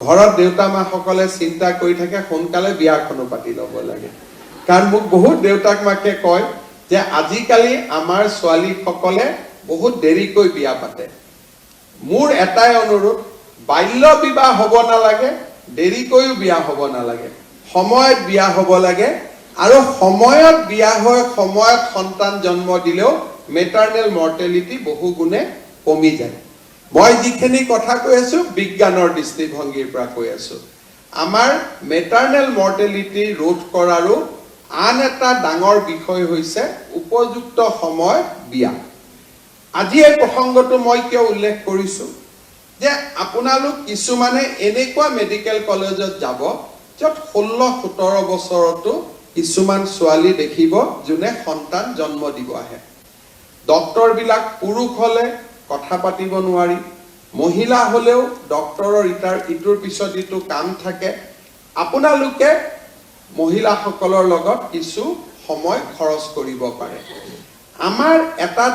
ঘৰত দেউতা মাসকলে চিন্তা কৰি থাকে, সোনকালে বিয়াখনো পাতি ল'ব লাগে। কাৰণ মোক বহুত দেউতাক মাকে কয় যে, আজিকালি আমাৰ ছোৱালীসকলে বহুত দেৰিকৈ বিয়া পাতে। মোৰ এটাই অনুৰোধ, বাল্য বিবাহ হ'ব নালাগে, দেৰিকৈও বিয়া হ'ব নালাগে। সময়ত বিয়া হ'ব লাগে আৰু সময়ত বিয়া হৈ সময়ত সন্তান জন্ম দিলেও মেটাৰনেল মৰ্টেলিটি বহু গুণে কমি যায়। মই যিখিনি কথা কৈ আছো বিজ্ঞানৰ দৃষ্টিভংগীৰ পৰা কৈ আছো। আমাৰ মেটাৰনেল মৰ্টেলিটি ৰোধ কৰাৰো আন এটা ডাঙৰ বিষয় হৈছে উপযুক্ত সময়ত বিয়া। আজি এই প্ৰসংগটো মই কিয় উল্লেখ কৰিছো? যে আপোনালোক কিছুমানে এনেকুৱা মেডিকেল কলেজত যাব য'ত ষোল্ল সোতৰ বছৰতো কিছুমান ছোৱালী দেখিব যোনে সন্তান জন্ম দিব আহে। ডক্তৰবিলাক পুৰুষ হ'লে কথা পাতিব নোৱাৰি। মহিলা হ'লেও ডক্তৰৰ ইটাৰ ইটোৰ পিছত ইটো কাম থাকে। আপোনালোকে মহিলাসকলৰ লগত কিছু সময় খৰচ কৰিব পাৰে। আমাৰ এটা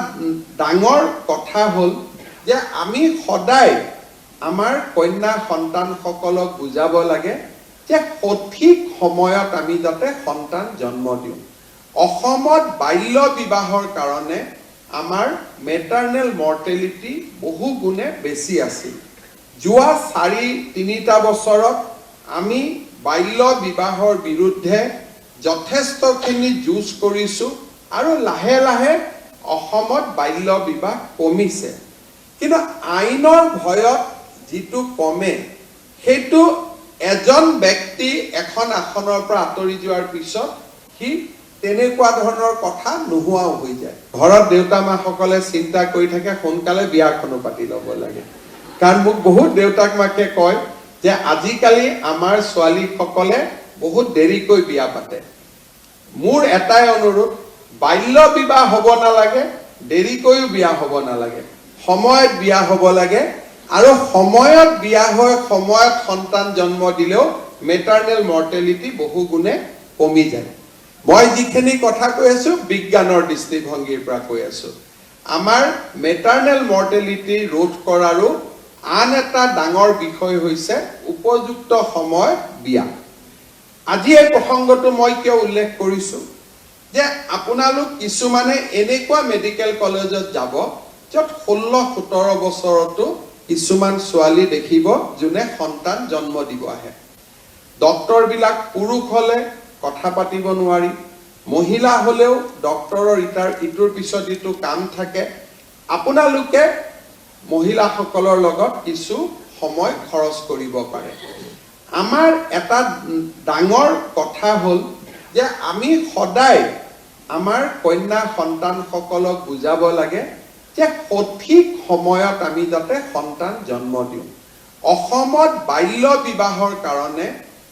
ডাঙৰ কথা হ'ল যে আমি সদায় আমাৰ কন্যা সন্তানসকলক বুজাব লাগে যে সঠিক সময়ত আমি যাতে সন্তান জন্ম দিওঁ। অসমত বাল্য বিবাহৰ কাৰণে আমাৰ মেটাৰনেল মৰ্টেলিটি বহু গুণে বেছি আছিল। যোৱা চাৰি, তিনিটা বছৰত আমি বাল্য বিবাহৰ বিৰুদ্ধে যথেষ্টখিনি যুঁজ কৰিছোঁ আৰু লাহে লাহে অসমত বাল্য বিবাহ কমিছে। কিন্তু আইনৰ ভয়ত যিটো কমে, সেইটো এজন ব্যক্তি এখন আসনৰ পৰা আঁতৰি যোৱাৰ পিছত সি তেনেকুৱা ধৰণৰ কথা নোহোৱাও হৈ যায়। ঘৰত দেউতা মাসকলে চিন্তা কৰি থাকে, সোনকালে বিয়াখনো পাতি ল'ব লাগে। কাৰণ মোক বহুত দেউতাক মাকে কয় যে, আজিকালি আমাৰ ছোৱালীসকলে বহুত দেৰিকৈ বিয়া পাতে। মোৰ এটাই অনুৰোধ, বাল্য বিবাহ হ'ব নালাগে, দেৰিকৈও বিয়া হ'ব নালাগে। সময়ত বিয়া হ'ব লাগে আৰু সময়ত বিয়া হৈ সময়ত সন্তান জন্ম দিলেও মেটাৰনেল মৰ্টেলিটি বহু গুণে কমি যায়। মই যিখিনি কথা কৈ আছো বিজ্ঞানৰ দৃষ্টিভংগীৰ পৰা কৈ আছো। আমাৰ মেটাৰনেল মৰ্টেলিটি ৰোধ কৰাৰো আন এটা ডাঙৰ বিষয় হৈছে উপযুক্ত সময়ত বিয়া আজি এই প্ৰসংগটো মই কিয় উল্লেখ কৰিছো? যে আপোনালোক কিছুমানে এনেকুৱা মেডিকেল কলেজত যাব য'ত ষোল্ল সোতৰ বছৰতো কিছুমান ছোৱালী দেখিব যোনে সন্তান জন্ম দিব আহে। ডক্তৰবিলাক পুৰুষ হ'লে কথা পাতিব নোৱাৰি। মহিলা হ'লেও ডক্তৰৰ ইটাৰ ইটোৰ পিছত ইটো কাম থাকে। আপোনালোকে মহিলাসকলৰ লগত কিছু সময় খৰচ কৰিব পাৰে। আমাৰ এটা ডাঙৰ কথা হ'ল যে আমি সদায় আমাৰ কন্যা সন্তানসকলক বুজাব লাগে যে সঠিক সময়ত আমি যাতে সন্তান জন্ম দিওঁ। অসমত বাল্য বিবাহৰ কাৰণে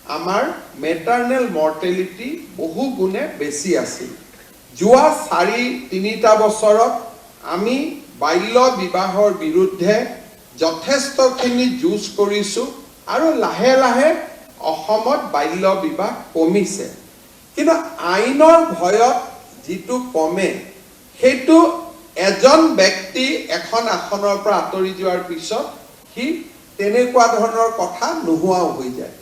আমাৰ মেটাৰনেল মৰ্টেলিটি বহু গুণে বেছি আছিল। যোৱা চাৰি তিনিটা বছৰত আমি বাল্য বিবাহৰ বিৰুদ্ধে যথেষ্টখিনি যুঁজ কৰিছোঁ আৰু লাহে লাহে অসমত বাল্য বিবাহ কমিছে। কিন্তু আইনৰ ভয়ত যিটো কমে সেইটো এজন ব্যক্তি এখন আসনৰ পৰা আঁতৰি যোৱাৰ পিছত সি তেনেকুৱা ধৰণৰ কথা নোহোৱাও হৈ যায়।